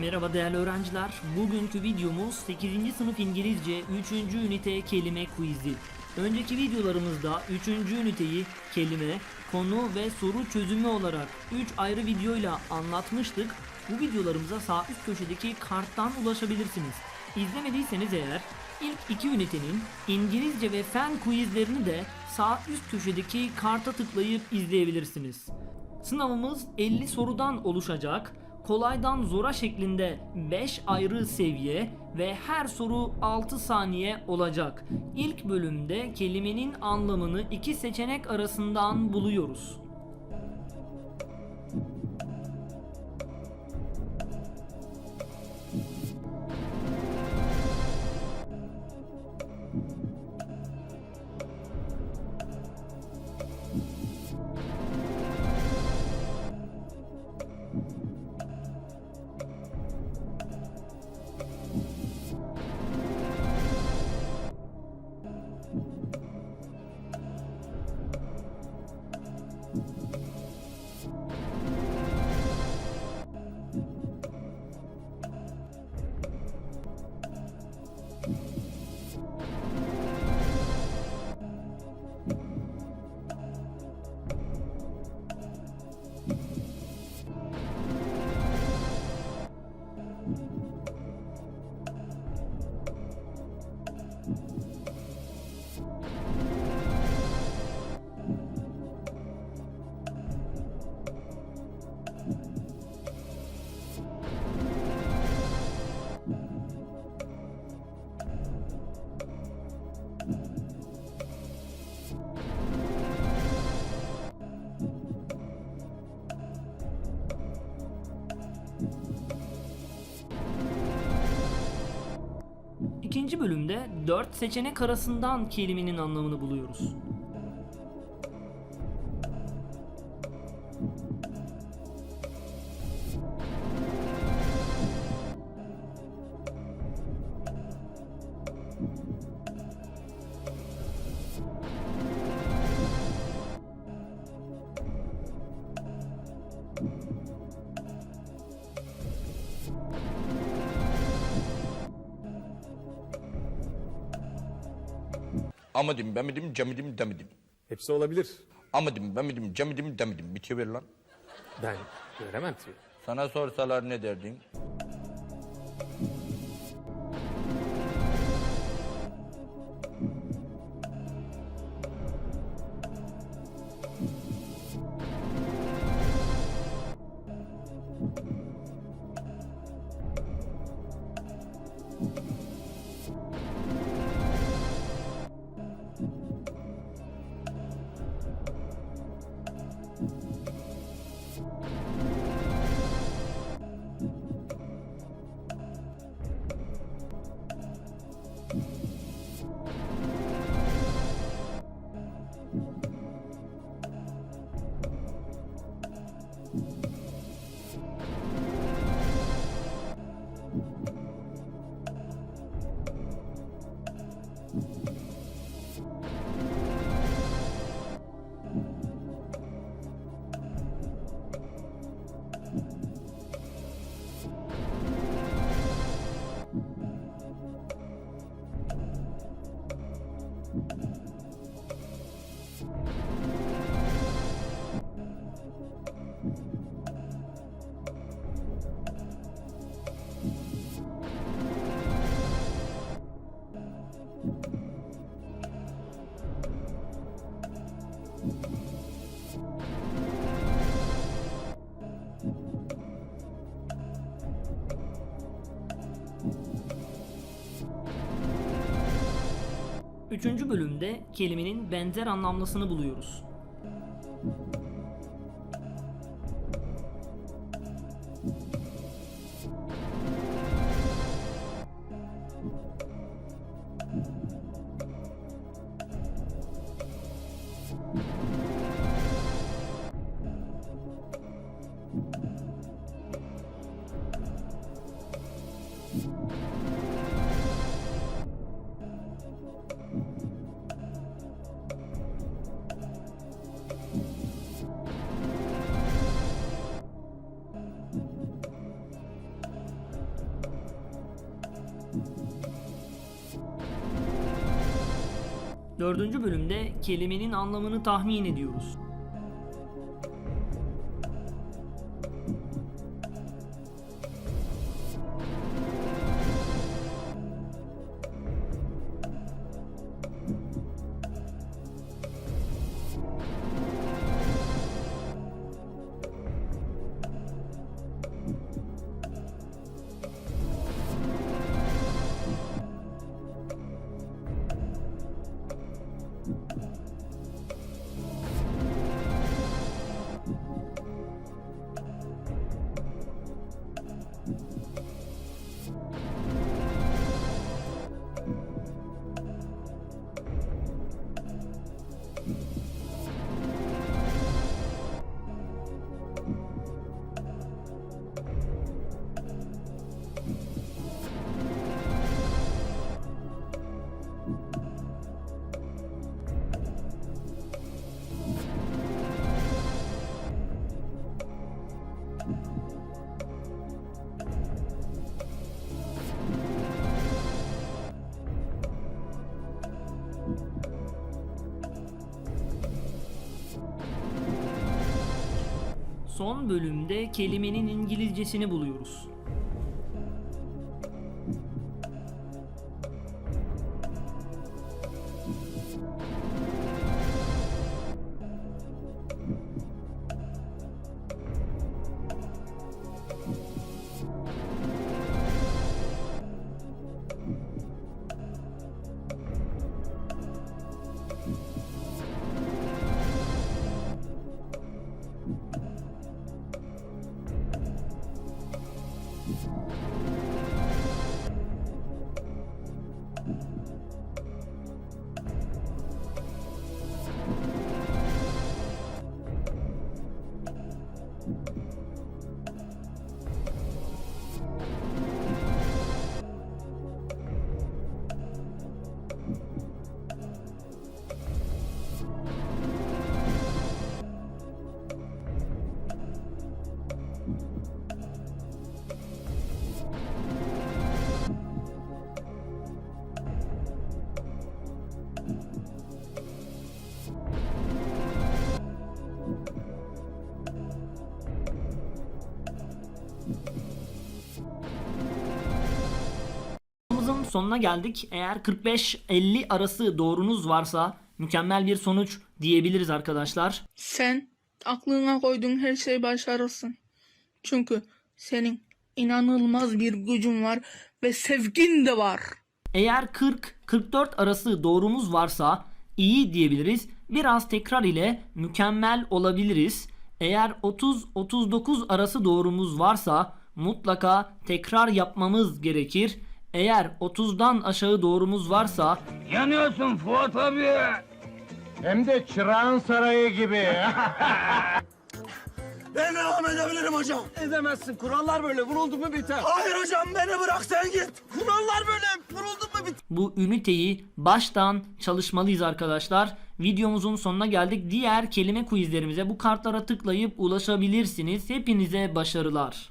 Merhaba değerli öğrenciler. Bugünkü videomuz 8. sınıf İngilizce 3. ünite kelime quizi. Önceki videolarımızda 3. üniteyi kelime, konu ve soru çözümü olarak 3 ayrı videoyla anlatmıştık. Bu videolarımıza sağ üst köşedeki karttan ulaşabilirsiniz. İzlemediyseniz eğer ilk iki ünitenin İngilizce ve fen quizlerini de sağ üst köşedeki karta tıklayıp izleyebilirsiniz. Sınavımız 50 sorudan oluşacak. Kolaydan zora şeklinde 5 ayrı seviye ve her soru 6 saniye olacak. İlk bölümde kelimenin anlamını iki seçenek arasından buluyoruz. İkinci bölümde 4 seçenek arasından kelimenin anlamını buluyoruz. Amadim, bemedim, cemidim, demedim. Hepsi olabilir. Amadim, bemedim, cemidim, demedim. Bitiyor lan. Ben veremem ki. Sana sorsalar ne derdin? Üçüncü bölümde kelimenin benzer anlamlısını buluyoruz. Dördüncü bölümde kelimenin anlamını tahmin ediyoruz. Son bölümde kelimenin İngilizcesini buluyoruz. Sonuna geldik. Eğer 45-50 arası doğrunuz varsa mükemmel bir sonuç diyebiliriz arkadaşlar. Sen aklına koyduğun her şeyi başarırsın. Çünkü senin inanılmaz bir gücün var ve sevgin de var. Eğer 40-44 arası doğrumuz varsa iyi diyebiliriz. Biraz tekrar ile mükemmel olabiliriz. Eğer 30-39 arası doğrumuz varsa mutlaka tekrar yapmamız gerekir. Eğer 30'dan aşağı doğrumuz varsa Yanıyorsun Fuat abi. Hem de çırağın sarayı gibi. Ben devam edebilirim hocam. Edemezsin. Kurallar böyle. Vuruldu mu biter. Hayır hocam beni bırak sen git. Kurallar böyle. Vuruldu mu biter. bu üniteyi baştan çalışmalıyız arkadaşlar. Videomuzun sonuna geldik. Diğer kelime quizlerimize bu kartlara tıklayıp ulaşabilirsiniz. Hepinize başarılar.